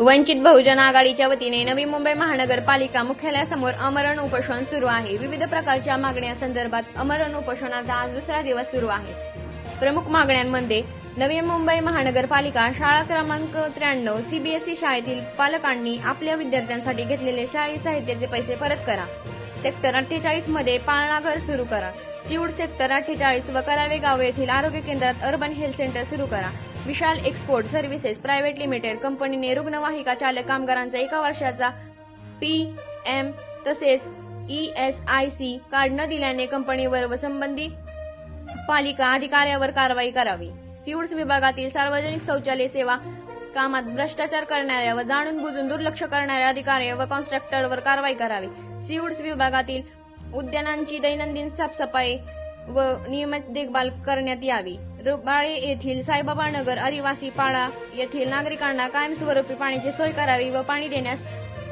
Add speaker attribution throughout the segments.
Speaker 1: वंचित बहुजन आघाडीच्या वतीने नवी मुंबई महानगरपालिका मुख्यालयासमोर अमरण उपोषण सुरू आहे. विविध प्रकारच्या मागण्या संदर्भात अमरण उपोषणाचा आज दुसरा दिवस सुरू आहे. प्रमुख मागण्यांमध्ये नवी मुंबई महानगरपालिका शाळा क्रमांक त्र्याण्णव सीबीएसई शाळेतील पालकांनी आपल्या विद्यार्थ्यांसाठी घेतलेले शाळी साहित्याचे पैसे परत करा. सेक्टर अठ्ठेचाळीसमध्ये पाळणाघर सुरू करा. सिऊड सेक्टर अठ्ठेचाळीस व करावे गाव येथील आरोग्य केंद्रात अर्बन हेल्थ सेंटर सुरू करा. Vishal export services private limited कंपनीने रुग्णवाहिका चालक कामगारांचा एका वर्षाचा पी एम तसेच E S I C card न दिल्याने कंपनीवर व संबंधित पालिका अधिकाऱ्यावर कारवाई करावी. सिवड्स विभागातील सार्वजनिक शौचालय सेवा कामात भ्रष्टाचार करणाऱ्या व जाणून बुजून दुर्लक्ष करणाऱ्या अधिकारी व कॉन्ट्रॅक्टरवर कारवाई करावी. सिवड्स विभागातील उद्यानांची दैनंदिन साफसफाई व नियमित देखभाल करण्यात यावी. रुबाळे येथील साईबाबा नगर आदिवासी पाडा येथील नागरिकांना कायमस्वरूपी पाण्याची सोय करावी व पाणी देण्यास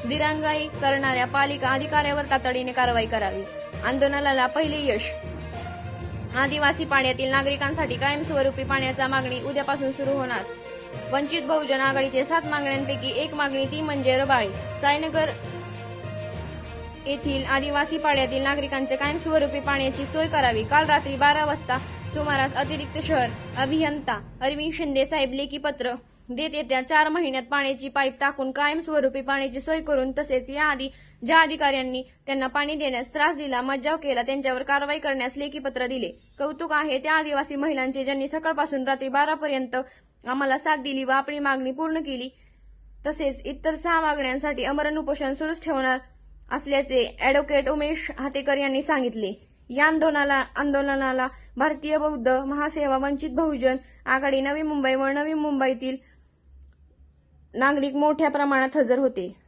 Speaker 1: दिरांगाई करणाऱ्या पालिका अधिकाऱ्यावर तातडीने कारवाई करावी. आंदोलनाला पहिले यश. आदिवासी पाड्यातील नागरिकांसाठी कायमस्वरूपी पाण्याचा मागणी उद्यापासून सुरू होणार. वंचित बहुजन आघाडीचे सात मागण्यांपैकी एक मागणी ती म्हणजे रबाळी. साईनगर येथील आदिवासी पाड्यातील नागरिकांचे कायमस्वरूपी पाण्याची सोय करावी. काल रात्री बारा वाजता सुमारास अतिरिक्त शहर अभियंता अरविंद शिंदे साहेब लेखी पत्र देत येत्या चार महिन्यात पाण्याची पाईप टाकून कायमस्वरूपी पाण्याची सोय करून तसेच याआधी ज्या अधिकाऱ्यांनी त्यांना पाणी देण्यास त्रास दिला मज्जाव केला त्यांच्यावर कारवाई करण्यास लेखी पत्र दिले. कौतुक आहे त्या आदिवासी महिलांचे ज्यांनी सकाळपासून रात्री बारापर्यंत आम्हाला साथ दिली व आपली मागणी पूर्ण केली तसेच इतर सहा मागण्यांसाठी अमरण उपोषण सुरूच ठेवणार असल्याचे अॅडव्होकेट उमेश हातेकर यांनी सांगितले. या आंदोलनाला आंदोलनाला भारतीय बौद्ध महासेवा वंचित बहुजन आघाडी नवी मुंबई व नवी मुंबईतील नागरिक मोठ्या प्रमाणात हजर होते.